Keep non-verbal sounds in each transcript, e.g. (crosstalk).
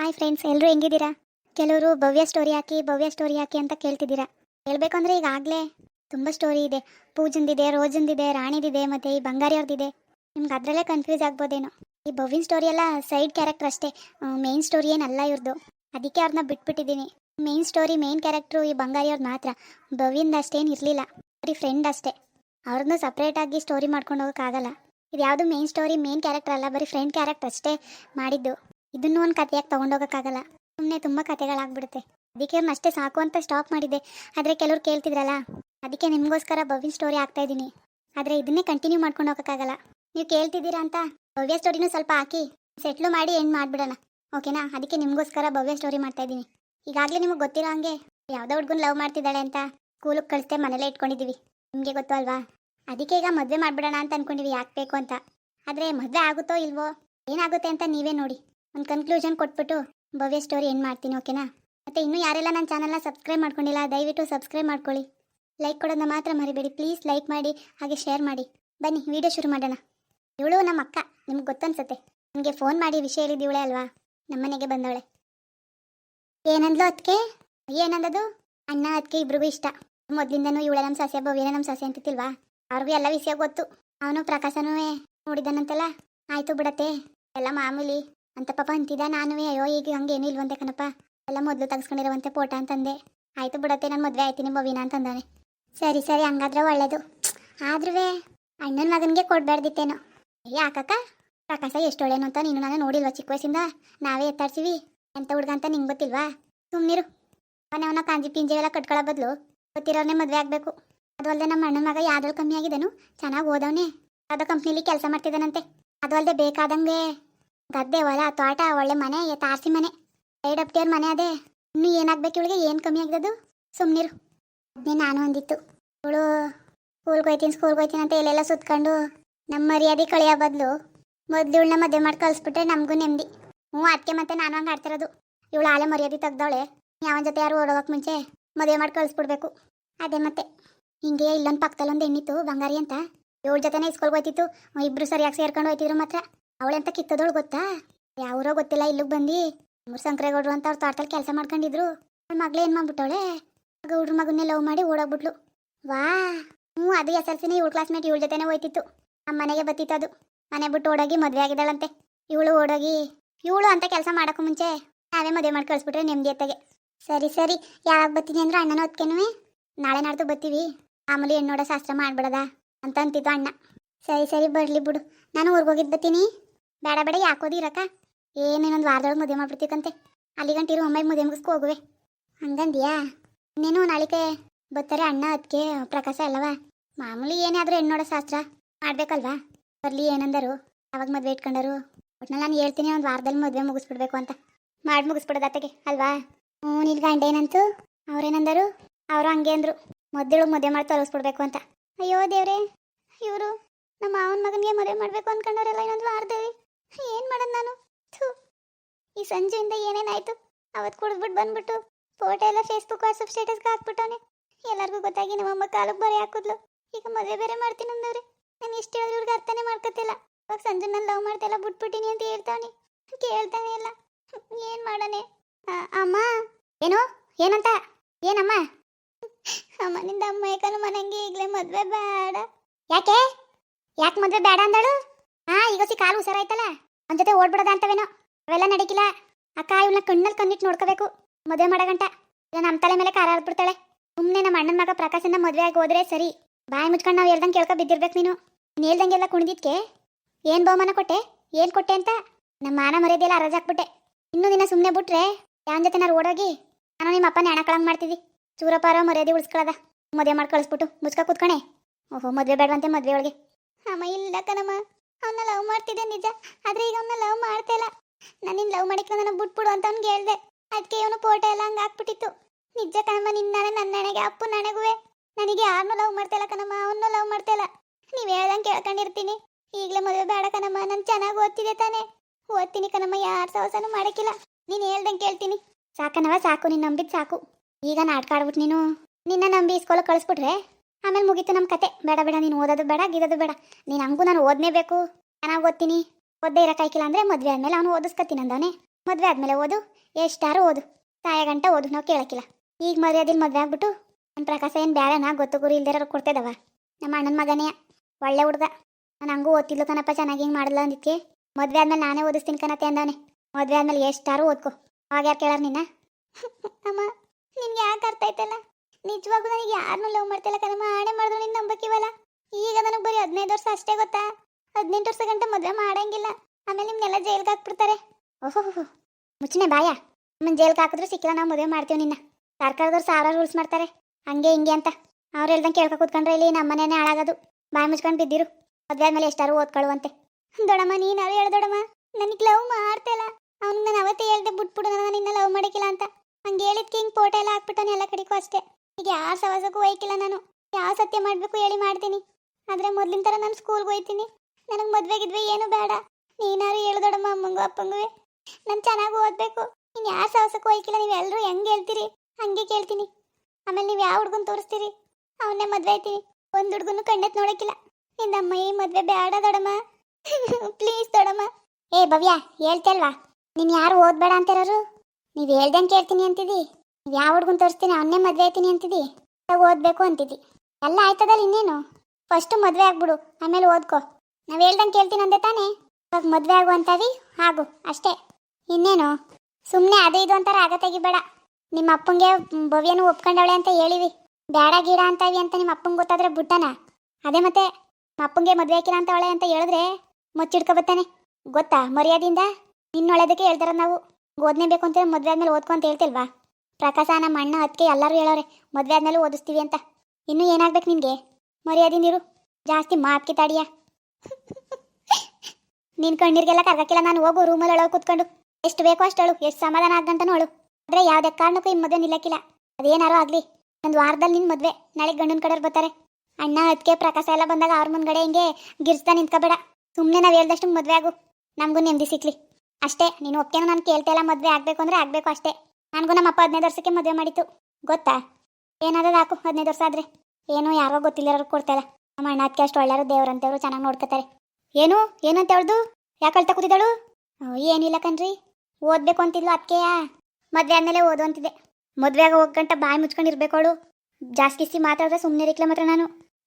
Hi friends ಎಲ್ಲರೂ ಹೆಂಗಿದ್ದೀರಾ? ಕೆಲವರು ಭವ್ಯ story ಹಾಕಿ, ಭವ್ಯ story ಹಾಕಿ ಅಂತ ಕೇಳ್ತಿದ್ದೀರಾ. ಹೇಳಬೇಕು ಅಂದರೆ ಈಗಾಗಲೇ ತುಂಬ ಸ್ಟೋರಿ ಇದೆ. ಪೂಜಂದಿದೆ, ರೋಜಂದಿದೆ, ರಾಣಿದಿದೆ, ಮತ್ತು ಈ ಬಂಗಾರಿಯವ್ರದಿದೆ. ನಿಮ್ಗೆ ಅದರಲ್ಲೇ ಕನ್ಫ್ಯೂಸ್ ಆಗ್ಬೋದೇನೋ. ಈ ಭವ್ಯನ ಸ್ಟೋರಿ ಎಲ್ಲ ಸೈಡ್ ಕ್ಯಾರೆಕ್ಟರ್ ಅಷ್ಟೇ. ಮೇನ್ ಸ್ಟೋರಿ ಏನಲ್ಲ ಇವ್ರದ್ದು ಅದಕ್ಕೆ ಅವ್ರನ್ನ ಬಿಟ್ಬಿಟ್ಟಿದ್ದೀನಿ. ಮೇನ್ ಸ್ಟೋರಿ ಮೇನ್ ಕ್ಯಾರೆಕ್ಟ್ರು ಈ ಬಂಗಾರಿಯವ್ರದ್ದು ಮಾತ್ರ. ಭವ್ಯಂದು ಅಷ್ಟೇನು ಇರಲಿಲ್ಲ. ಬರೀ ಫ್ರೆಂಡ್ ಅಷ್ಟೇ. ಅವ್ರನ್ನ ಸಪ್ರೇಟಾಗಿ ಸ್ಟೋರಿ ಮಾಡ್ಕೊಂಡು ಹೋಗೋಕ್ಕಾಗಲ್ಲ. ಇದು ಯಾವುದು ಮೇನ್ ಸ್ಟೋರಿ ಮೇನ್ ಕ್ಯಾರೆಕ್ಟರ್ ಅಲ್ಲ, ಬರೀ ಫ್ರೆಂಡ್ ಕ್ಯಾರೆಕ್ಟರ್ ಅಷ್ಟೇ ಮಾಡಿದ್ದು. ಇದನ್ನು ಒಂದು ಕಥೆಯಾಗಿ ತೊಗೊಂಡೋಗೋಕ್ಕಾಗಲ್ಲ. ಸುಮ್ಮನೆ ತುಂಬ ಕಥೆಗಳಾಗ್ಬಿಡುತ್ತೆ. ಅದಕ್ಕೆ ಅಷ್ಟೇ ಸಾಕು ಅಂತ ಸ್ಟಾಪ್ ಮಾಡಿದ್ದೆ. ಆದರೆ ಕೆಲವ್ರು ಕೇಳ್ತಿದ್ರಲ್ಲ? ಅದಕ್ಕೆ ನಿಮಗೋಸ್ಕರ ಭವ್ಯ ಸ್ಟೋರಿ ಆಗ್ತಾ ಇದ್ದೀನಿ ಆದರೆ ಇದನ್ನೇ ಕಂಟಿನ್ಯೂ ಮಾಡ್ಕೊಂಡು ಹೋಗೋಕ್ಕಾಗಲ್ಲ. ನೀವು ಕೇಳ್ತಿದ್ದೀರಾ ಅಂತ? ಭವ್ಯ ಸ್ಟೋರಿನೂ ಸ್ವಲ್ಪ ಹಾಕಿ ಸೆಟ್ಲು ಮಾಡಿ ಎಂಡ್ ಮಾಡಿಬಿಡೋಣ. ಓಕೆನಾ ಅದಕ್ಕೆ ನಿಮಗೋಸ್ಕರ ಭವ್ಯ ಸ್ಟೋರಿ ಮಾಡ್ತಾ ಇದ್ದೀನಿ ಈಗಾಗಲೇ ನಿಮಗೆ ಗೊತ್ತಿರೋ ಹಂಗೆ, ಯಾವುದೋ ಹುಡ್ಗನ್ ಲವ್ ಮಾಡ್ತಿದ್ದಾಳೆ ಅಂತ ಸ್ಕೂಲಿಗೆ ಕಳಿಸ್ತೆ ಮನೇಲೇ ಇಟ್ಕೊಂಡಿದ್ದೀವಿ ನಿಮಗೆ ಗೊತ್ತು ಅಲ್ವಾ? ಅದಕ್ಕೆ ಈಗ ಮದುವೆ ಮಾಡಿಬಿಡೋಣ ಅಂತ ಅಂದ್ಕೊಂಡಿವಿ ಯಾಕೆ ಬೇಕು ಅಂತ. ಆದರೆ ಮದುವೆ ಆಗುತ್ತೋ ಇಲ್ವೋ? ಏನಾಗುತ್ತೆ ಅಂತ ನೀವೇ ನೋಡಿ. ಒಂದು ಕನ್ಕ್ಲೂಷನ್ ಕೊಟ್ಬಿಟ್ಟು ಭವ್ಯ ಸ್ಟೋರಿ ಏನು ಮಾಡ್ತೀನಿ ಓಕೆನಾ ಮತ್ತು ಇನ್ನೂ ಯಾರೆಲ್ಲ ನನ್ನ ಚಾನಲ್ನ ಸಬ್ಸ್ಕ್ರೈಬ್ ಮಾಡ್ಕೊಂಡಿಲ್ಲ, ದಯವಿಟ್ಟು ಸಬ್ಸ್ಕ್ರೈಬ್ ಮಾಡ್ಕೊಳ್ಳಿ. ಲೈಕ್ ಕೊಡೋದನ್ನ ಮಾತ್ರ ಮರಿಬೇಡಿ ಪ್ಲೀಸ್ ಲೈಕ್ ಮಾಡಿ, ಹಾಗೆ ಶೇರ್ ಮಾಡಿ. ಬನ್ನಿ ವಿಡಿಯೋ ಶುರು ಮಾಡೋಣ. ಇವಳು ನಮ್ಮ ಅಕ್ಕ, ನಿಮ್ಗೆ ಗೊತ್ತನ್ಸುತ್ತೆ. ನಿಮಗೆ ಫೋನ್ ಮಾಡಿ ವಿಷಯ ಹೇಳಿದ್ದೀವಳೆ ಅಲ್ವಾ? ನಮ್ಮನೆಗೆ ಬಂದವಳೆ. ಏನಂದ್ಲು ಅದಕ್ಕೆ ಏನಂದದು? ಅಣ್ಣ ಅದಕ್ಕೆ ಇಬ್ರಿಗೂ ಇಷ್ಟ. ಮೊದಲಿಂದನೂ ಇವಳೆ ನಮ್ಮ ಸಸ್ಯ ಭವ್ಯನೇ ನಮ್ಮ ಸಸ್ಯ ಅಂತಿಲ್ವಾ ಅವ್ರಿಗೂ ಎಲ್ಲ ವಿಷಯ ಗೊತ್ತು. ಅವನು ಪ್ರಕಾಶನೂ ನೋಡಿದನಂತಲ್ಲ? ಆಯಿತು ಬಿಡತ್ತೆ. ಎಲ್ಲ ಮಾಮೂಲಿ. ಅಂತ ಪಾಪ ಅಂತಿದ್ದ. ನಾನು ಅಯ್ಯೋ ಈಗ ಹಂಗೇನು ಇಲ್ವಂತೆ ಕಣಪ್ಪ. ಎಲ್ಲ ಮೊದಲು ತೆಗೆಸ್ಕೊಂಡಿರುವಂತೆ ಪೋಟ ಅಂತಂದೆ. ಆಯ್ತು ಬಿಡತ್ತೆ, ನಾನು ಮದುವೆ ಆಯ್ತೀನಿ ಮವಿನ ಅಂತಂದಾನೆ ಸರಿ ಸರಿ, ಹಂಗಾದ್ರೆ ಒಳ್ಳೇದು. ಆದ್ರೂ ಅಣ್ಣನ ಮಗನಿಗೆ ಕೊಡ್ಬೇಡ್ದಿತ್ತೇನೋ. ಯಾಕಕ್ಕ? ಪ್ರಕಾಶ ಎಷ್ಟು ಒಳ್ಳೇನು ಅಂತ ನೀನು ನಾನು ನೋಡಿಲ್ವಾ ಚಿಕ್ಕ ವಯಸ್ಸಿಂದ? ನಾವೇ ಎತ್ತಾಡ್ಸಿವಿ. ಎಂತ ಹುಡುಗ ಅಂತ ನಿಂಗೆ ಗೊತ್ತಿಲ್ವಾ? ಸುಮ್ಮನಿರು ಅವನ ಕಾಂಜಿ ಪಿಂಜಿ ಎಲ್ಲ ಕಟ್ಕೊಳ್ಳೋ ಬದಲು. ಗೊತ್ತಿರೋನೇ ಮದುವೆ ಆಗಬೇಕು. ಅದು ಅಲ್ಲದೆ ನಮ್ಮ ಅಣ್ಣನ ಮಗ ಯಾವ್ದ್ರಲ್ಲಿ ಕಮ್ಮಿ ಆಗಿದನು? ಚೆನ್ನಾಗಿ ಓದವನೇ. ಯಾವುದೋ ಕಂಪ್ನಿಲಿ ಕೆಲಸ ಮಾಡ್ತಿದ್ದಾನಂತೆ ಅದು ಅಲ್ಲದೆ ಬೇಕಾದಂಗೆ ಗದ್ದೆ ಹೊಲ, ತೋಟ, ಒಳ್ಳೆ ಮನೆ ತಾರಸಿ ಮನೆ ಸೈಡ್ ಅಪ್ಟಿಯರ್ ಮನೆ ಅದೇ. ಇನ್ನು ಏನಾಗ್ಬೇಕು ಇವಳಿಗೆ? ಏನು ಕಮ್ಮಿ ಆಗಿದ್ದು? ಸುಮ್ಮನಿರು ಅದನ್ನೇ ನಾನು ಒಂದಿತ್ತು ಇವಳು ಸ್ಕೂಲ್ಗೆ ಹೋಯ್ತೀನಿ ಸ್ಕೂಲ್ಗೆ ಹೋಯ್ತೀನಿ ಅಂತ ಎಲ್ಲೆಲ್ಲ ಸುತ್ಕೊಂಡು ನಮ್ಮ ಮರ್ಯಾದೆ ಕಳೆಯೋ ಬದಲು ಮೊದಲು ಇವಳನ್ನ ಮದುವೆ ಮಾಡಿ ಕಳಿಸ್ಬಿಟ್ರೆ ನಮಗೂ ನೆಮ್ಮದಿ. ಹ್ಞೂ ಅದಕ್ಕೆ ಮತ್ತೆ ನಾನು ಹಂಗೆ ಆಡ್ತಿರೋದು. ಇವಳು ಆಲೆ ಮರ್ಯಾದೆ ತೆಗ್ದವಳೆ. ಯಾವನ ಜೊತೆ ಯಾರು ಓಡೋಗಕ್ಕೆ ಮುಂಚೆ ಮದುವೆ ಮಾಡಿ ಕಳಿಸ್ಬಿಡ್ಬೇಕು. ಅದೇ ಮತ್ತೆ. ಹಿಂಗೆ ಇಲ್ಲೊಂದು ಪಕ್ಕದಲ್ಲೊಂದು ಹೆಣ್ಣಿತ್ತು ಬಂಗಾರಿ ಅಂತ. ಇವಳ ಜೊತೆನೇ ಇಸ್ಕೊಳ್ಗೆ ಹೋಯ್ತಿತ್ತು. ಇಬ್ಬರು ಸರಿಯಾಗಿ ಸೇರ್ಕೊಂಡು ಹೋಯ್ತಿದ್ರು ಮಾತ್ರ. ಅವಳೆಂತ ಕಿತ್ತದೋಳು ಗೊತ್ತಾ? ಯಾವೂರೋ ಗೊತ್ತಿಲ್ಲ ಇಲ್ಲಿಗೆ ಬಂದು. ಮೂರು ಸಂಕ್ರೇಗೌಡ್ರು ಅಂತ ಅವ್ರ ತೋಟದಲ್ಲಿ ಕೆಲಸ ಮಾಡ್ಕೊಂಡಿದ್ರು. ಅವ್ಳ ಮಗಳೇ ಏನು ಮಾಡ್ಬಿಟ್ಟವಳೆ? ಗೌಡ್ರ ಮಗನ್ನೇ ಲವ್ ಮಾಡಿ ಓಡೋಗ್ಬಿಟ್ಲು. ವಾ, ಹ್ಞೂ, ಅದು ಎಸ್ ಎಲ್ ಸಿನೇ ಇವಳು ಕ್ಲಾಸ್ಮೇಟ್ ಇವಳ ಜೊತೆನೇ ಹೋಯ್ತಿತ್ತು. ನಮ್ಮ ಮನೆಗೆ ಬತ್ತಿತ್ತು ಅದು. ಮನೆ ಬಿಟ್ಟು ಓಡೋಗಿ ಮದುವೆ ಆಗಿದ್ದಾಳಂತೆ. ಇವಳು ಓಡೋಗಿ, ಇವಳು ಅಂತ ಕೆಲಸ ಮಾಡೋಕ್ಕೂ ಮುಂಚೆ ನಾವೇ ಮದುವೆ ಮಾಡಿ ಕಳಿಸ್ಬಿಟ್ರೆ ನೆಮ್ಮದಿ ಎತ್ತಗೆ. ಸರಿ ಸರಿ, ಯಾವಾಗ ಬತ್ತೀನಿ ಅಂದ್ರೆ ಅಣ್ಣನ ಹೊತ್ಕೆನುವೆ. ನಾಳೆ ನಾಡ್ದು ಬತ್ತೀವಿ. ಮಾಮೂಲಿ ಹೆಣ್ಣೋಡ ಶಾಸ್ತ್ರ ಮಾಡ್ಬಿಡದ ಅಂತ ಅಂತಿದ್ದು ಅಣ್ಣ. ಸರಿ ಸರಿ, ಬರಲಿ ಬಿಡು. ನಾನು ಊರಿಗೆ ಹೋಗಿದ್ದು ಬರ್ತೀನಿ ಬೇಡ ಬೇಡ, ಯಾಕೋದಿ ಇರಕ್ಕ. ಏನೇನೊಂದು ವಾರದೊಳಗೆ ಮದುವೆ ಮಾಡ್ಬಿಡ್ತೀಕಂತೆ. ಅಲ್ಲಿ ಗಂಟಿರು ಒಮ್ಮೆ ಮದುವೆ ಮುಗಿಸ್ಕೊ ಹೋಗುವೆ. ಹಂಗಂದ್ಯಾ? ಇನ್ನೇನು ನಾಳಿಕೆ ಬರ್ತಾರೆ ಅಣ್ಣ ಅದಕ್ಕೆ ಪ್ರಕಾಶ ಅಲ್ಲವ ಮಾಮೂಲಿ ಏನಾದರೂ ನೋಡೋ ಶಾಸ್ತ್ರ ಮಾಡ್ಬೇಕಲ್ವಾ? ಬರ್ಲಿ ಏನಂದರು? ಅವಾಗ ಮದುವೆ ಇಟ್ಕೊಂಡರು? ಒಟ್ನಲ್ಲಿ ನಾನು ಹೇಳ್ತೀನಿ, ಒಂದು ವಾರದಲ್ಲಿ ಮದುವೆ ಮುಗಿಸ್ಬಿಡ್ಬೇಕು ಅಂತ. ಮಾಡಿ ಮುಗಿಸ್ಬಿಡೋದು ಅತ್ತಗೆ, ಅಲ್ವಾ? ಹ್ಞೂ ನಿಲ್ ಗಂಡ ಏನಂತು? ಅವ್ರೇನಂದರು? ಅವರು ಹಂಗೆ ಅಂದರು. ಮದ್ದಳು ಮದುವೆ ಮಾಡಿ ತೋರಿಸ್ಬಿಡ್ಬೇಕು ಅಂತ. ಅಯ್ಯೋ ದೇವ್ರೆ, ಇವರು ನಮ್ಮ ಮಾವನ ಮಗನಿಗೆ ಮದುವೆ ಮಾಡಬೇಕು ಅಂದ್ಕೊಂಡವ್ರೆಲ್ಲ ಇನ್ನೊಂದು ವಾರದೇವಿ ಏನು ಮಾಡೋದು ನಾನು? ಈ ಸಂಜೆಯಿಂದ ಏನೇನಾಯ್ತು ಅವತ್ತು ಕುಡಿದ್ಬಿಟ್ಟು ಬಂದ್ಬಿಟ್ಟು ಫೋಟೋ ಎಲ್ಲ ಫೇಸ್ಬುಕ್ ವಾಟ್ಸಪ್ ಸ್ಟೇಟಸ್ಗೆ ಹಾಕ್ಬಿಟ್ಟವನೆ. ಎಲ್ಲರಿಗೂ ಗೊತ್ತಾಗಿ ನಮ್ಮಮ್ಮ ಕಾಲಕ್ಕೆ ಬರೀ ಹಾಕಿದ್ಲು. ಈಗ ಮದುವೆ ಬೇರೆ ಮಾಡ್ತೀನಿ ಅಂದವ್ರಿ. ನಾನು ಎಷ್ಟು ಹೇಳಿದ್ರು ಅರ್ಥನೇ ಮಾಡ್ಕೊತಿಲ್ಲ. ಇವಾಗ ಸಂಜೆ ನಾನು ಲವ್ ಮಾಡ್ತೆಲ್ಲ ಬಿಟ್ಬಿಟ್ಟಿನಿ ಅಂತ ಹೇಳ್ತಾವನೆ. ಕೇಳ್ತಾನೆ ಇಲ್ಲ. ಏನು ಮಾಡೋಣ ಅಮ್ಮ? ಏನೋ? ಏನಂತ? ಏನಮ್ಮ? ಅಮ್ಮನಿಂದ ಅಮ್ಮ ಯಾಕನು ಮನಂಗೆ ಈಗಲೇ ಮದುವೆ ಬೇಡ. ಯಾಕೆ? ಯಾಕೆ ಮದುವೆ ಬೇಡ ಅಂದಳು? ಹಾ ಈಗ ಸಿ ಕಾಲು ಹುಷಾರಾಯ್ತಲ್ಲ? ಅವನ ಜೊತೆ ಓಡ್ಬಿಡದ ಅಂತವೇನೋ? ಅವೆಲ್ಲ ನಡೀಕಿಲ್ಲ. ಅಕ್ಕ ಇವನ್ನ ಕಣ್ಣಲ್ಲಿ ಕಣ್ಣಿಟ್ಟು ನೋಡ್ಕೋಬೇಕು. ಮದುವೆ ಮಾಡಗಂಟ. ಇಲ್ಲ ನಮ್ಮ ತಲೆ ಮೇಲೆ ಕಾರ ಹರ್ಬಿಡ್ತಾಳೆ ಸುಮ್ಮನೆ ನಮ್ಮ ಅಣ್ಣನ ಮಗ ಪ್ರಕಾಶನ ಮದುವೆ ಆಗಿ ಹೋದ್ರೆ ಸರಿ. ಬಾಯಿ ಮುಚ್ಕೊಂಡು ನಾವು ಹೇಳ್ದಂಗೆ ಕೇಳ್ಕೊ ಬಿದ್ದಿರ್ಬೇಕು ನೀನು. ನೀನು ಹೇಳ್ದಂಗೆಲ್ಲ ಕುಣಿದಿದ್ಕೆ? ಏನು ಬಹುಮಾನ ಕೊಟ್ಟೆ? ಏನು ಕೊಟ್ಟೆ ಅಂತ? ನಮ್ಮ ಮಾನ ಮರ್ಯಾದೆಲ್ಲ ಹರಾಜಾಕ್ಬಿಟ್ಟೆ ಇನ್ನೂ ದಿನ ಸುಮ್ಮನೆ ಬಿಟ್ರೆ ಯಾನ್ ಜೊತೆ ನಾನು ಓಡೋಗಿ? ನಾನು ನಿಮ್ಮ ಅಪ್ಪನ ಹೆಣ ಕಳಂಗ್ ಮಾಡ್ತಿದ್ದಿ. ಚೂರಪಾರ ಮರ್ಯಾದೆ ಉಳಿಸ್ಕೊಳ್ಳೋದ ಮದುವೆ ಮಾಡಿ ಕಳಿಸ್ಬಿಟ್ಟು ಮುಚ್ಕ ಕೂತ್ಕಣೆ. ಓಹೋ, ಮದುವೆ ಬೇಡವಂತೆ ಮದುವೆ ಒಳಗೆ. ಅಮ್ಮ, ಇಲ್ಲ ಕಣಮ್ಮ. ಅವನ್ನ ಲವ್ ಮಾಡ್ತಿದ್ದೆ ನಿಜ, ಆದ್ರೆ ಈಗ ಅವನ್ನ ಲವ್ ಮಾಡ್ತಾ ಇಲ್ಲ. ನನ್ನ ಲವ್ ಮಾಡಿಕ್ಕೆ ನನ್ನ ಬಿಟ್ಬಿಡು ಅಂತ ಅವ್ನಿಗೆ ಹೇಳ್ದೆ. ಅದಕ್ಕೆ ಇವನು ಫೋಟೋ ಎಲ್ಲ ಹಂಗೆ ಹಾಕ್ಬಿಟ್ಟಿತ್ತು. ನಿಜ ಕಣಮ್ಮ ನಿನ್ನೆ ನನ್ನ ನನಗೆ ಅಪ್ಪು ನನಗುವೆ ನನಗೆ ಯಾರನ್ನೂ ಲವ್ ಮಾಡ್ತಾ ಇಲ್ಲ ಕಣಮ್ಮ ಅವನ್ನು ಲವ್ ಮಾಡ್ತಾ ಇಲ್ಲ. ನೀವು ಹೇಳ್ದಂಗೆ ಕೇಳ್ಕೊಂಡಿರ್ತೀನಿ. ಈಗಲೇ ಮದುವೆ ಬೇಡ ಕಣಮ್ಮ, ನಾನು ಚೆನ್ನಾಗಿ ಓದ್ತಿದೆ ತಾನೇ. ಓದ್ತೀನಿ ಕಣಮ್ಮ, ಯಾರು ಸಹಸನೂ ಮಾಡಕ್ಕಿಲ್ಲ. ನೀನು ಹೇಳ್ದಂಗೆ ಕೇಳ್ತೀನಿ. ಸಾಕನವ, ಸಾಕು, ನೀನು ನಂಬಿದ್ದು ಸಾಕು. ಈಗ ನಾಟಕ ಆಡ್ಬಿಟ್ಟು ನೀನು. ನಿನ್ನ ನಂಬಿ ಇಸ್ಕೊಳ್ಳೋ ಕಳಿಸ್ಬಿಟ್ರೆ ಆಮೇಲೆ ಮುಗೀತು ನಮ್ಮ ಕತೆ. ಬೇಡ ಬೇಡ, ನೀನು ಓದೋದು ಬೇಡ, ಗಿದೋದು ಬೇಡ. ನೀನು ಹಂಗೂ ನಾನು ಓದನೇಬೇಕು. ಚೆನ್ನಾಗಿ ಓದ್ತೀನಿ. ಓದ್ದೇ ಇರೋಕ್ಕಾಯ್ಕಿಲ್ಲ ಅಂದರೆ ಮದುವೆ ಆದಮೇಲೆ ಅವನು ಓದಿಸ್ಕೊತೀನಿ ಅಂದವನೆ. ಮದುವೆ ಆದಮೇಲೆ ಓದು. ಎಷ್ಟಾರು ಓದು. ತಾಯ ಗಂಟ ಓದು, ನಾವು ಕೇಳೋಕ್ಕಿಲ್ಲ ಈಗ ಮರ್ಯಾದಿಲ್ ಮದುವೆ ಆಗ್ಬಿಟ್ಟು ನನ್ನ ಪ್ರಕಾಶ ಏನು ಬೇಡ ನಾ ಗೊತ್ತು ಗುರಿ ಇಲ್ದಿರೋರು ಕೊಡ್ತಿದ್ದವ ನಮ್ಮ ಅಣ್ಣನ ಮಗನೇ. ಒಳ್ಳೆ ಹುಡುಗ. ನಾನು ಹಂಗೂ ಓದ್ತಿದ್ಲು ಕಣಪ್ಪ, ಚೆನ್ನಾಗಿ ಹಿಂಗೆ ಮಾಡಲ್ಲ ಅಂದಿಕ್ಕೆ ಮದುವೆ ಆದ್ಮೇಲೆ ನಾನೇ ಓದಿಸ್ತೀನಿ ಕಣತೆ ಅಂದವನೆ. ಮದುವೆ ಆದ್ಮೇಲೆ ಎಷ್ಟಾರು ಓದ್ಕೊ. ಅವಾಗ ಯಾರು ಕೇಳಾರ ನಿನ್ನ? (laughs) ಅಮ್ಮ, ನಿನ್ಗೆ ಯಾಕೆ ಅರ್ಥ ಆಯ್ತಲ್ಲ? ನಿಜವಾಗೂ ನನಗೆ ಯಾರನ್ನೂ ಲವ್ ಮಾಡ್ತಿಲ್ಲ ಕಣಮ್ಮ. ಆಣೆ ಮಾಡಿದ್ರು ನಿನ್ನ ನಂಬಕ್ಕಿವಲ್ಲ ಈಗ ನನಗೆ ಬರೀ ಹದಿನೈದು ವರ್ಷ ಅಷ್ಟೇ ಗೊತ್ತಾ? ಹದಿನೆಂಟು ವರ್ಷ ಗಂಟೆ ಮದುವೆ ಮಾಡಂಗಿಲ್ಲ. ಆಮೇಲೆ ನಿಮ್ನೆಲ್ಲ ಜೈಲ್ಗೆ ಹಾಕ್ಬಿಡ್ತಾರೆ. ಓಹೋ ಮುಚ್ಚನೆ ಬಾಯ. ನಿಮ್ಮನ್ನ ಜೈಲ್ಗೆ ಹಾಕಿದ್ರು ಸಿಕ್ಕಿಲ್ಲ, ನಾವು ಮದುವೆ ಮಾಡ್ತೀವಿ ನಿನ್ನ. ಸರ್ಕಾರದವ್ರು ಸಾವಿರ ರೂಲ್ಸ್ ಮಾಡ್ತಾರೆ. ಹಂಗೆ ಹಿಂಗೆ ಅಂತ. ಅವ್ರು ಹೇಳ್ದಂಗೆ ಕೇಳ್ಕೊ ಕೂತ್ಕೊಂಡ್ರೆ ಇಲ್ಲಿ ನಮ್ಮನೇನೆ ಹಾಳಾಗೋದು. ಬಾಯಿ ಮುಚ್ಕೊಂಡು ಬಿದ್ದಿರು. ಮದುವೆ ಆದ್ಮೇಲೆ ಎಷ್ಟಾರು ಓದ್ಕೊಳ್ಳುವಂತೆ. ದೊಡಮ್ಮ, ನೀನಾರು ಹೇಳು ದೊಡಮ್ಮ. ನನಗೆ ಲವ್ ಮಾಡ್ತಿಲ್ಲ ಅವನು ನಾನು ಅವತ್ತೇ ಹೇಳ್ದೆ ಬಿಟ್ಬಿಡು, ನಾನು ನಿನ್ನ ಲವ್ ಮಾಡಿಕಿಲ್ಲ ಅಂತ. ಹಂಗೆ ಹೇಳಿದ್ಕೆ ಹಿಂಗೆ ಫೋಟೋ ಎಲ್ಲ ಹಾಕ್ಬಿಟ್ಟಾನೆ ಎಲ್ಲ ಕಡೆಗೂ ಅಷ್ಟೇ. ಈಗ ಯಾರ ಸವಾಸಕ್ಕೂ ಒಯ್ಕಿಲ್ಲ ನಾನು. ಯಾವ ಸತ್ಯ ಮಾಡಬೇಕು ಹೇಳಿ ಮಾಡ್ತೀನಿ. ಆದರೆ ಮೊದ್ಲಿನ ಥರ ನಾನು ಸ್ಕೂಲ್ಗೆ ಹೋಯ್ತೀನಿ. ನನಗೆ ಮದುವೆ ಗಿದ್ವೆ ಏನು ಬೇಡ. ನೀನಾರು ಹೇಳು ದೊಡ್ಡಮ್ಮ, ಅಮ್ಮಂಗೂ ಅಪ್ಪಂಗೂ ನಾನು ಚೆನ್ನಾಗಿ ಓದಬೇಕು. ನೀನು ಯಾವ ಸವಾಸಕ್ಕೂ ಒಯ್ಕಿಲ್ಲ ನೀವು ಎಲ್ಲರೂ ಹೆಂಗೆ ಹೇಳ್ತೀರಿ? ಹಂಗೆ ಕೇಳ್ತೀನಿ. ಆಮೇಲೆ ನೀವು ಯಾವ ಹುಡುಗನ ತೋರಿಸ್ತೀರಿ? ಅವನ್ನೇ ಮದುವೆ ಆಯ್ತೀನಿ. ಒಂದು ಹುಡುಗನು ಕಣ್ಣೆತ್ ನೋಡೋಕ್ಕಿಲ್ಲ. ನಿಂದಮ್ಮ ಈ ಮದುವೆ ಬೇಡ ದೊಡಮ್ಮ ಪ್ಲೀಸ್ (laughs) ದೊಡಮ್ಮ ಏ ಭವ್ಯ ಹೇಳ್ತಲ್ವಾ ನೀನು ಯಾರು ಓದ್ಬೇಡ ಅಂತಿರೋರು? ನೀವು ಹೇಳ್ದಂಗೆ ಕೇಳ್ತೀನಿ ಅಂತಿದಿ. ಯಾವ ಹುಡ್ಗನ್ ತೋರಿಸ್ತೀನಿ? ಅವನ್ನೇ ಮದುವೆ ಆಯ್ತೀನಿ ಅಂತಿದ್ದಿ ಓದಬೇಕು ಅಂತಿದ್ದಿ ಎಲ್ಲ ಆಯ್ತದಲ್ಲ ಇನ್ನೇನು? ಫಸ್ಟ್ ಮದುವೆ ಆಗ್ಬಿಡು, ಆಮೇಲೆ ಓದ್ಕೋ. ನಾವು ಹೇಳ್ದಂಗೆ ಕೇಳ್ತೀನಿ ಅಂದೆ ತಾನೇ? ಇವಾಗ ಮದುವೆ ಆಗು ಅಂತಾವಿ ಆಗು ಅಷ್ಟೇ. ಇನ್ನೇನು? ಸುಮ್ಮನೆ ಅದು ಇದು ಅಂತಾರ ಆಗ ತೆಗಿಬೇಡ. ನಿಮ್ಮ ಅಪ್ಪಂಗೆ ಭವ್ಯನೂ ಒಪ್ಕೊಂಡವಳೆ ಅಂತ ಹೇಳಿವಿ. ಬೇಡ ಗೀಡ ಅಂತಾವಿ ಅಂತ ನಿಮ್ಮ ಅಪ್ಪಂಗೆ ಗೊತ್ತಾದ್ರೆ ಬಿಟ್ಟನ? ಅದೇ ಮತ್ತೆ, ನಮ್ಮ ಅಪ್ಪಂಗೆ ಮದುವೆ ಅಂತ ಅವಳೆ ಅಂತ ಹೇಳಿದ್ರೆ ಮುಚ್ಚಿಡ್ಕೊ ಬರ್ತಾನೆ ಗೊತ್ತಾ ಮರ್ಯಾದಿಂದ? ನಿನ್ನೊಳೆದಕ್ಕೆ ಹೇಳ್ತಾರ ನಾವು. ಓದನೇ ಬೇಕು ಅಂತ ಮದುವೆ ಆದ್ಮೇಲೆ ಓದ್ಕೊ ಅಂತ ಹೇಳ್ತಿಲ್ವಾ? ಪ್ರಕಾಶ, ನಮ್ಮ ಅಣ್ಣ ಅದಕ್ಕೆ ಎಲ್ಲರೂ ಹೇಳೋರೆ, ಮದುವೆ ಆದ್ಮೇಲೆ ಓದಿಸ್ತೀವಿ ಅಂತ. ಇನ್ನೂ ಏನಾಗ್ಬೇಕು ನಿನಗೆ? ನೀರು. ಜಾಸ್ತಿ ಮಾತ್ಕಿ ತಾಡಿಯಾ ನಿನ್ ಕಣ್ಣೀರಿಗೆಲ್ಲ ಕರ್ಗಕ್ಕಿಲ್ಲ ನಾನು ಹೋಗು ರೂಮಲ್ಲಿ ಒಳಗೆ ಕೂತ್ಕೊಂಡು. ಎಷ್ಟು ಬೇಕೋ ಅಷ್ಟು ಅಳು ಎಷ್ಟು ಸಮಾಧಾನ ಆಗಂತನೂ ಅಳು ಆದ್ರೆ ಯಾವುದೇ ಕಾರಣಕ್ಕೂ ಈ ಮದುವೆ ನಿಲ್ಲಕ್ಕಿಲ್ಲ. ಅದೇನಾರು ಆಗಲಿ. ಒಂದು ವಾರದಲ್ಲಿ ನಿನ್ನ ಮದುವೆ, ನಾಳೆ ಗಂಡನ ಕಡೆಯವ್ರು ಬರ್ತಾರೆ. ಅಣ್ಣ ಅದಕ್ಕೆ ಪ್ರಕಾಶ ಎಲ್ಲ ಬಂದಾಗ ಅವ್ರ ಮುಂದ್ಗಡೆ ಹಿಂಗೆ ಗಿರ್ಸ್ತಾ ನಿಂತ್ಕೋಬೇಡ. ಸುಮ್ಮನೆ ನಾವು ಹೇಳ್ದಷ್ಟು ಮದುವೆ ಆಗು. ನಮಗೂ ನೆಮ್ಮದಿ ಸಿಕ್ಲಿ. ಅಷ್ಟೇ, ನೀನು ಒಪ್ಕೆನೂ ನಾನು ಕೇಳ್ತಾ ಇಲ್ಲ, ಮದುವೆ ಆಗಬೇಕು ಅಂದ್ರೆ ಆಗಬೇಕು ಅಷ್ಟೇ. ನನಗೂ ನಮ್ಮಪ್ಪ ಹದಿನೈದು ವರ್ಷಕ್ಕೆ ಮದುವೆ ಮಾಡಿತ್ತು. ಗೊತ್ತಾ? ಏನಾದ್ರೂ ಹಾಕು, ಹದಿನೈದು ವರ್ಷ ಆದರೆ. ಏನು ಯಾರೋ ಗೊತ್ತಿಲ್ಲರೂ ಕೊಡ್ತಾಯಿಲ್ಲ ನಮ್ಮ ಅಣ್ಣ ಅದಕ್ಕೆ ಅಷ್ಟು ಒಳ್ಳೆಯವರು ದೇವ್ರಂತವ್ರು ಚೆನ್ನಾಗಿ ನೋಡ್ಕೋತಾರೆ. ಏನು? ಏನಂತ ಹೇಳ್ದು? ಯಾಕೆ ಅಳ್ತಾ ಕೂತಿದ್ದಳು? ಏನಿಲ್ಲ ಕಣ್ರಿ. ಓದಬೇಕು ಅಂತಿದ್ಲು ಅದಕ್ಕೆಯ ಮದುವೆ ಆದಮೇಲೆ ಓದು ಅಂತಿದ್ದೆ. ಮದುವೆಗೆ ಹೋಗ್ಕಂಟ ಬಾಯಿ ಮುಚ್ಕೊಂಡಿರ್ಬೇಕು ಅವಳು. ಜಾಸ್ತಿ ಸಿ ಮಾತಾಡಿದ್ರೆ ಸುಮ್ಮನೆ ಇರ್ಲಿಲ್ಲ ಮಾತ್ರ ನಾನು.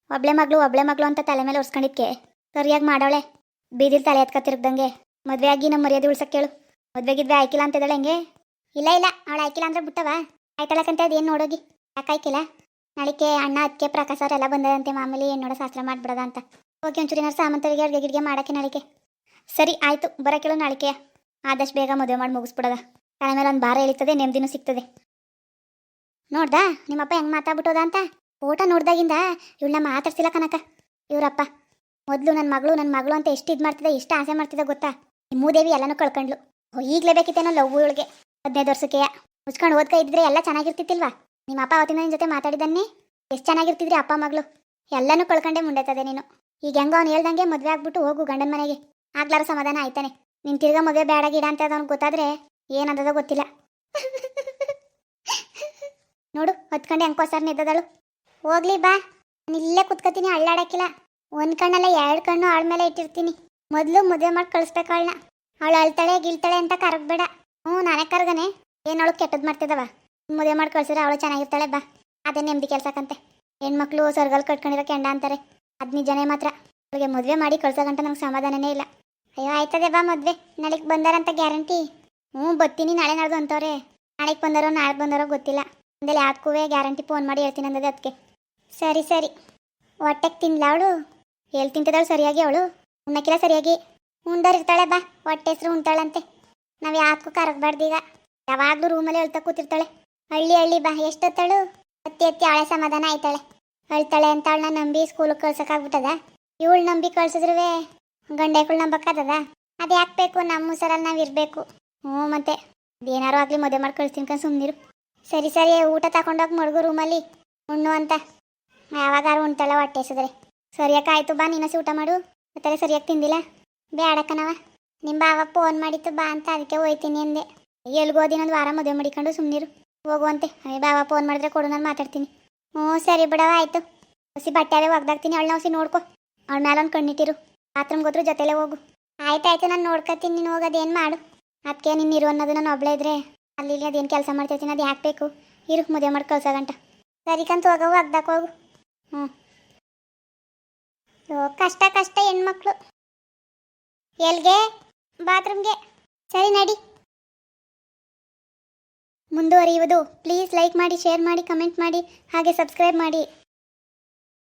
ಒಬ್ಳೆ ಮಗಳು ಒಬ್ಳೆ ಮಗಳು ಅಂತ ತಲೆ ಮೇಲೆ ಒರ್ಸ್ಕೊಂಡಿದ್ಕೆ. ಸರಿಯಾಗಿ ಮಾಡವಳೆ. ಬೀದಿಲ್ ತಲೆ ಎತ್ಕೊತಿರ್ದಂಗೆ. ಮದುವೆ ಆಗಿ ನಮ್ಮ ಮರ್ಯಾದೆ ಉಳ್ಸಕ್ಕೆ ಹೇಳು ಮದುವೆಗಿದ್ವೆ ಆಯ್ಕಿಲ್ಲ ಅಂತಿದ್ದಾಳೆ ಹೆಂಗೆ? ಇಲ್ಲ ಇಲ್ಲ, ಅವಳು ಆಯ್ಕಿಲ್ಲ ಅಂದ್ರೆ ಬಿಟ್ಟವ. ಆಯ್ತಳಕ್ಕಂತ ಅದೇನು ನೋಡೋಗಿ? ಯಾಕೆ ಆಯ್ಕಿಲ್ಲ ನಾಳಿಕೆ ಅಣ್ಣ ಅದಕ್ಕೆ ಪ್ರಕಾಶ್ ಅವರೆಲ್ಲ ಬಂದದಂತೆ ಮಾಮೂಲಿ, ಏನು ನೋಡೋ ಶಾಸ್ತ್ರ ಮಾಡ್ಬಿಡದ ಅಂತ. ಓಕೆ ಒಂಚೂರು ಏನಾರು ಸಾಮಂತರಿಗೆ ಅಡುಗೆ ಗಿಡ್ಗೆ ಮಾಡೋಕೆ ನಾಳಿಕೆ. ಸರಿ, ಆಯಿತು ಬರೋಕೆಳು ನಾಳಿಕೆ ಆದಷ್ಟು ಬೇಗ ಮದುವೆ ಮಾಡಿ ಮುಗಿಸ್ಬಿಡೋದ. ತಲೆ ಮೇಲೆ ಒಂದು ಭಾರ ಇಳಿತದೆ ನೆಮ್ಮದಿನೂ ಸಿಗ್ತದೆ. ನೋಡ್ದಾ, ನಿಮ್ಮಪ್ಪ ಹೆಂಗೆ ಮಾತಾಡ್ಬಿಟ್ಟೋದ ಅಂತ? ಫೋಟೋ ನೋಡ್ದಾಗಿಂದ ಇವಳನ್ನ ಮಾತಾಡ್ಸಿಲ್ಲ ಕನಕ. ಇವರಪ್ಪ, ಮೊದಲು ನನ್ನ ಮಗಳು ನನ್ನ ಮಗಳು ಅಂತ ಎಷ್ಟು ಇದು ಮಾಡ್ತಿದ್ದೆ, ಎಷ್ಟು ಆಸೆ ಮಾಡ್ತಿದ್ದೆ ಗೊತ್ತಾ? ಮೂದೇವಿ ಎಲ್ಲನೂ ಕಳ್ಕೊಂಡ್ಲು ಈಗ್ಲೇ ಬೇಕಿತ್ತೇನೋ ಲವ್ ಇವಳಿಗೆ. ಹದಿನೈದು ವರ್ಷಕ್ಕೆ. ಮುಚ್ಕೊಂಡು ಓದ್ಕ ಇದ್ರೆ ಎಲ್ಲ ಚೆನ್ನಾಗಿರ್ತಿತ್ತಿಲ್ವಾ? ನಿಮ್ಮ ಅಪ್ಪ ಅವತ್ತಿನ ನಿನ್ನ ಜೊತೆ ಮಾತಾಡಿದನ್ನೇ ಎಷ್ಟು ಚೆನ್ನಾಗಿರ್ತಿದ್ರಿ ಅಪ್ಪ ಮಗಳು? ಎಲ್ಲನೂ ಕಳ್ಕೊಂಡೆ ಮುಂಡೆತದೆ ನೀನು. ಈಗ ಹೆಂಗೋ ಅವ್ನು ಹೇಳ್ದಂಗೆ ಮದುವೆ ಆಗ್ಬಿಟ್ಟು ಹೋಗು ಗಂಡನ ಮನೆಗೆ. ಆಗ್ಲಾರ ಸಮಾಧಾನ ಆಯ್ತಾನೆ. ನಿನ್ ತಿರ್ಗಾ ಮದುವೆ ಬೇಡ ಗಿಡ ಅಂತ ಅವ್ನಿಗೆ ಗೊತ್ತಾದ್ರೆ ಏನಂದದ ಗೊತ್ತಿಲ್ಲ. ನೋಡು, ಹೊತ್ಕೊಂಡೆ ಅಂಕೋ ಕೊಸಾರ್ ನಿದ್ದದಳು ಹೋಗ್ಲಿ ಬಾ. ನಾನು ಇಲ್ಲೇ ಕುತ್ಕೋತೀನಿ, ಅಳ್ಳಾಡಕ್ಕಿಲ್ಲ. ಒಂದ್ ಕಣ್ಣಲ್ಲ ಎರಡು ಕಣ್ಣು ಆಳ್ಮೇಲೆ ಮೇಲೆ ಇಟ್ಟಿರ್ತೀನಿ. ಮೊದಲು ಮದುವೆ ಮಾಡಿ ಕಳಿಸ್ಬೇಕು ಅವಳನ್ನ. ಅವಳು ಅಳ್ತಾಳೆ, ಗಿಳ್ತಾಳೆ ಅಂತ ಕರಗ್ಬೇಡ ಹ್ಞೂ, ನಾನೇ ಕರ್ಗನೆ. ಏನು ಅವಳು ಕೆಟ್ಟದ್ದು ಮಾಡ್ತಿದ್ದವ ಮದುವೆ ಮಾಡಿ ಕಳ್ಸಿದ್ರೆ ಅವಳು ಚೆನ್ನಾಗಿರ್ತಾಳೆ, ಬಾ. ಅದೇ ನೆಮ್ಮದಿ ಕೆಲ್ಸಕ್ಕಂತೆ. ಹೆಣ್ಮಕ್ಳು ಸರ್ಗಲ್ ಕಟ್ಕೊಂಡಿರೋ ಕೆಂಡ ಅಂತಾರೆ. ಅದು ನಿಜನೇ ಮಾತ್ರ. ಅವಳಿಗೆ ಮದುವೆ ಮಾಡಿ ಕಳ್ಸೋಗಂಟ ನಂಗೆ ಸಮಾಧಾನನೇ ಇಲ್ಲ. ಅಯ್ಯೋ, ಆಯ್ತದೆ, ಬಾ ಮದುವೆ. ನಾಳೆಗೆ ಬಂದಾರಂತ ಗ್ಯಾರಂಟಿ. ಹ್ಞೂ, ಬರ್ತೀನಿ. ನಾಳೆ ನಾಡ್ದು ಅಂತವ್ರೆ ನಾಳೆಗೆ ಬಂದಾರೋ ನಾಳೆ ಬಂದಾರೋ ಗೊತ್ತಿಲ್ಲ. ಅಂದಲ್ಲಿ ಯಾಕೂ ಗ್ಯಾರಂಟಿ ಫೋನ್ ಮಾಡಿ ಹೇಳ್ತೀನಿ ಅಂದದೆ ಅದಕ್ಕೆ ಸರಿ ಸರಿ. ಹೊಟ್ಟೆಗೆ ತಿನ್ಲ ಅವಳು? ಎಲ್ಲಿ ತಿಂತಿದ್ದಾಳು ಸರಿಯಾಗಿ ಅವಳು? ಉಣ್ಣಕ್ಕಿಲ್ಲ ಸರಿಯಾಗಿ? ಉಂಡೋರ್ ಇರ್ತಾಳೆ, ಬಾ. ಹೊಟ್ಟೆ ಹೆಸರು ಉಣ್ತಾಳಂತೆ. ನಾವು ಯಾಕೂ ಕರಗಬಾರ್ದು ಈಗ ಯಾವಾಗಲೂ ರೂಮಲ್ಲಿ ಹೇಳ್ತಾ ಕೂತಿರ್ತಾಳೆ. ಹಳ್ಳಿ ಹಳ್ಳಿ ಬಾ. ಎಷ್ಟೊತ್ತಳು? ಅತ್ತಿ ಅತ್ತಿ ಅವಳೆ ಸಮಾಧಾನ ಆಯ್ತಾಳೆ. ಅಳ್ತಾಳೆ ಅಂತ ಅವಳನ್ನ ನಂಬಿ ಸ್ಕೂಲಿಗೆ ಕಳ್ಸೋಕ್ಕಾಗ್ಬಿಟ್ಟದ? ಇವಳು ನಂಬಿ ಕಳ್ಸಿದ್ರುವೆ ಗಂಡೆಗಳು ನಂಬಕ್ಕಾಗದ ಅದು ಯಾಕೆ ಬೇಕು? ನಮ್ಮ ಸರಲ್ಲಿ ನಾವು ಇರಬೇಕು. ಹ್ಞೂ ಮತ್ತೆ. ಏನಾರು ಆಗಲಿ ಮದುವೆ ಮಾಡಿ ಕಳ್ಸ್ತೀನಿ ಕಣ್ ಸುಮ್ಮನಿರು ಸರಿ ಸರಿ ಊಟ ತಗೊಂಡೋಗಿ ಮಡ್ಗು ರೂಮಲ್ಲಿ ಉಣ್ಣು ಅಂತ. ಯಾವಾಗಾರು ಉಣ್ತಾಳೆ ಹೊಟ್ಟೆ ಎಸೆದ್ರೆ. ಸರಿಯಾಗಿ ಆಯ್ತು ಬಾ ನೀನಸಿ ಊಟ ಮಾಡು. ಮತ್ತೆ ಸರಿಯಾಗಿ ತಿಂದಿಲ್ಲ? ಬೇಡಕ್ಕನವ ನಿಮ್ಮ ಬಾವ ಫೋನ್ ಮಾಡಿತ್ತು, ಬಾ ಅಂತ ಅದಕ್ಕೆ ಹೋಯ್ತೀನಿ ಅಂದೆ. ಎಲ್ಗೋದಿನೊಂದು ವಾರ ಮದುವೆ ಮಾಡಿಕೊಂಡು ಸುಮ್ಮನಿರು ಹೋಗುವಂತೆ ಅಯ್ಯ, ಬಾವ ಫೋನ್ ಮಾಡಿದ್ರೆ ಕೊಡು, ನಾನು ಮಾತಾಡ್ತೀನಿ. ಹ್ಞೂ, ಸರಿ ಬಿಡವ ಆಯಿತು. ಹೊಸಿ ಬಟ್ಟೆ ಅವೇ ಒಗ್ದಾಕ್ತೀನಿ ಅವಳನ್ನ ಹೊಸಿ ನೋಡ್ಕೊ. ಅವಳ ಮೇಲೆ ಒಂದು ಕಣ್ಣಿಟ್ಟಿರು. ಬಾತ್ರೂಮ್ ಹೋದ್ರು ಜೊತೆಲೇ ಹೋಗು. ಆಯ್ತಾಯ್ತು ನಾನು ನೋಡ್ಕೊತೀನಿ ನೀನು ಹೋಗೋದೇನು ಮಾಡು. ಅದಕ್ಕೆ ನಿನ್ನ ಇರು ಅನ್ನೋದು ನಾನು ಒಬ್ಳೆ ಇದ್ರೆ. ಅಲ್ಲಿ ಇಲ್ಲಿ ಅದೇನು ಕೆಲಸ ಮಾಡ್ತಿರ್ತೀನಿ, ಅದು ಯಾಕೆ ಬೇಕು? ಇರು, ಮದುವೆ ಮಾಡಿ ಕಳ್ಸೋಗಂಟ ಸರಿಕಂತ ಹೋಗವು ಒಗ್ದಾಕ ಹೋಗು. ಹ್ಞೂ. ಓ ಕಷ್ಟ ಕಷ್ಟ, ಹೆಣ್ಮಕ್ಳು. ಎಲ್ಲಿಗೆ ಬಾತ್ರೂಮ್ಗೆ. ಸರಿ ನಡಿ. ಮುಂದುವರಿಯುವುದು. ಪ್ಲೀಸ್ ಲೈಕ್ ಮಾಡಿ ಶೇರ್ ಮಾಡಿ ಕಮೆಂಟ್ ಮಾಡಿ ಹಾಗೆ ಸಬ್ಸ್ಕ್ರೈಬ್ ಮಾಡಿ.